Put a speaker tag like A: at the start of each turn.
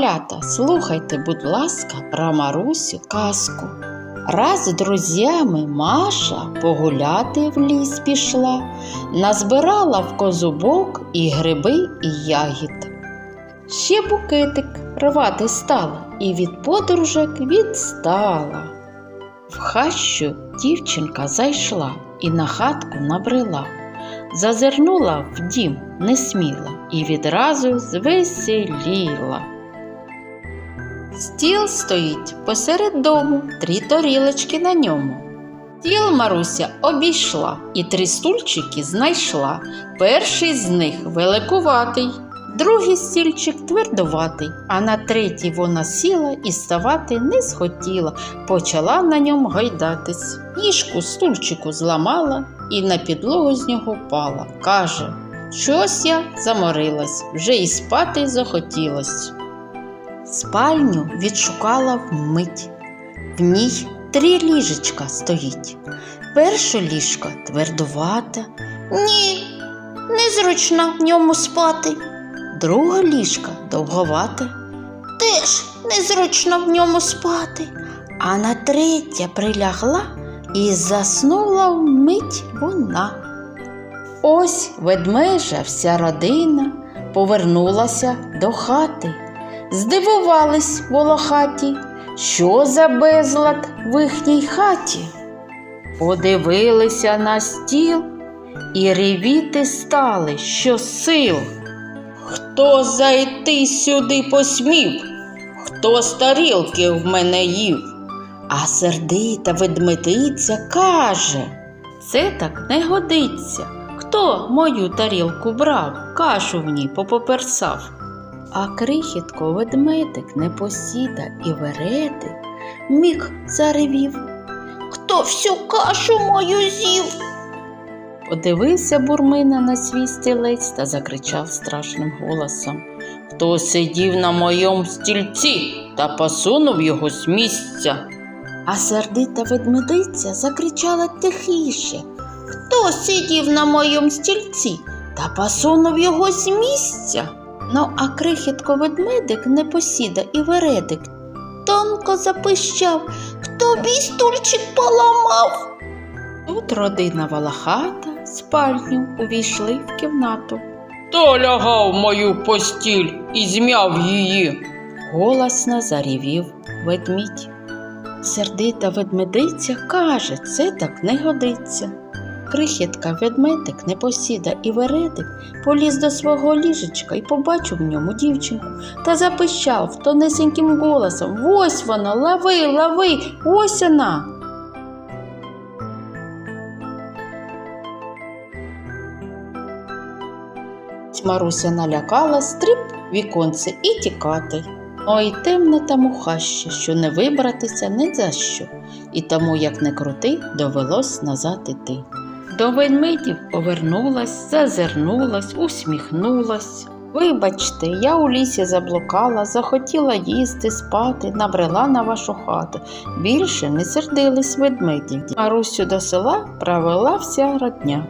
A: малята, слухайте, будь ласка, про Марусю казку. Раз з друзями Маша погуляти в ліс пішла, назбирала в козубок і гриби, і ягід. Ще букетик рвати стала і від подружок відстала. В хащу дівчинка зайшла і на хатку набрела. Зазирнула в дім несміло і відразу звеселіла. Стіл стоїть посеред дому, три тарілочки на ньому. Стіл Маруся обійшла і три стульчики знайшла. Перший з них великуватий, другий стільчик твердуватий, а на третій вона сіла і ставати не схотіла, почала на ньому гайдатись. Ніжку стульчику зламала і на підлогу з нього впала. Каже, щось я заморилась, вже і спати захотілось. Спальню відшукала вмить. В ній три ліжечка стоїть. Перше ліжко твердувате,
B: Ні, незручно в ньому спати.
A: друге ліжко довговате,
B: Теж незручно в ньому спати.
A: а на третє прилягла і заснула вмить вона. Ось ведмежа вся родина повернулася до хати. Здивувались волохаті, що за безлад в їхній хаті. Подивилися на стіл і ревіти стали, що сил. Хто зайти сюди посмів? Хто з тарілки в мене їв? А сердита ведмедиця каже, це так не годиться. Хто мою тарілку брав, кашу в ній попоперсав. А крихітко ведмедик непосіда і вередик міг заревів.
B: Хто всю кашу мою з'їв?
A: Подивився бурмина на свій стілець та закричав страшним голосом. Хто сидів на моєму стільці та посунув його з місця. А сердита ведмедиця закричала тихіше
B: Хто сидів на моєму стільці?
A: та посунув його з місця. Ну, а крихітко ведмедик непосіда і вередик
B: Тонко запищав, хто мій стульчик поламав.
A: Тут родина Валахата в спальню увійшли в кімнату. Хто лягав мою постіль і змяв її? Голосно зарівів ведмідь. Сердита ведмедиця каже, це так не годиться. Крихітка ведмедик, непосіда і вередик поліз до свого ліжечка і побачив в ньому дівчинку та запищав тонесеньким голосом Ось вона, лави, лави, ось вона. Маруся налякала стриб віконце і тікати. Ой, темно там у хащі, що не вибратися не за що, і тому, як не крути, довелось назад іти. До ведмедів повернулась, зазирнулась, усміхнулась. Вибачте, я у лісі заблукала, захотіла їсти, спати, набрела на вашу хату. Більше не сердились ведмеді. Марусю до села провела вся родня.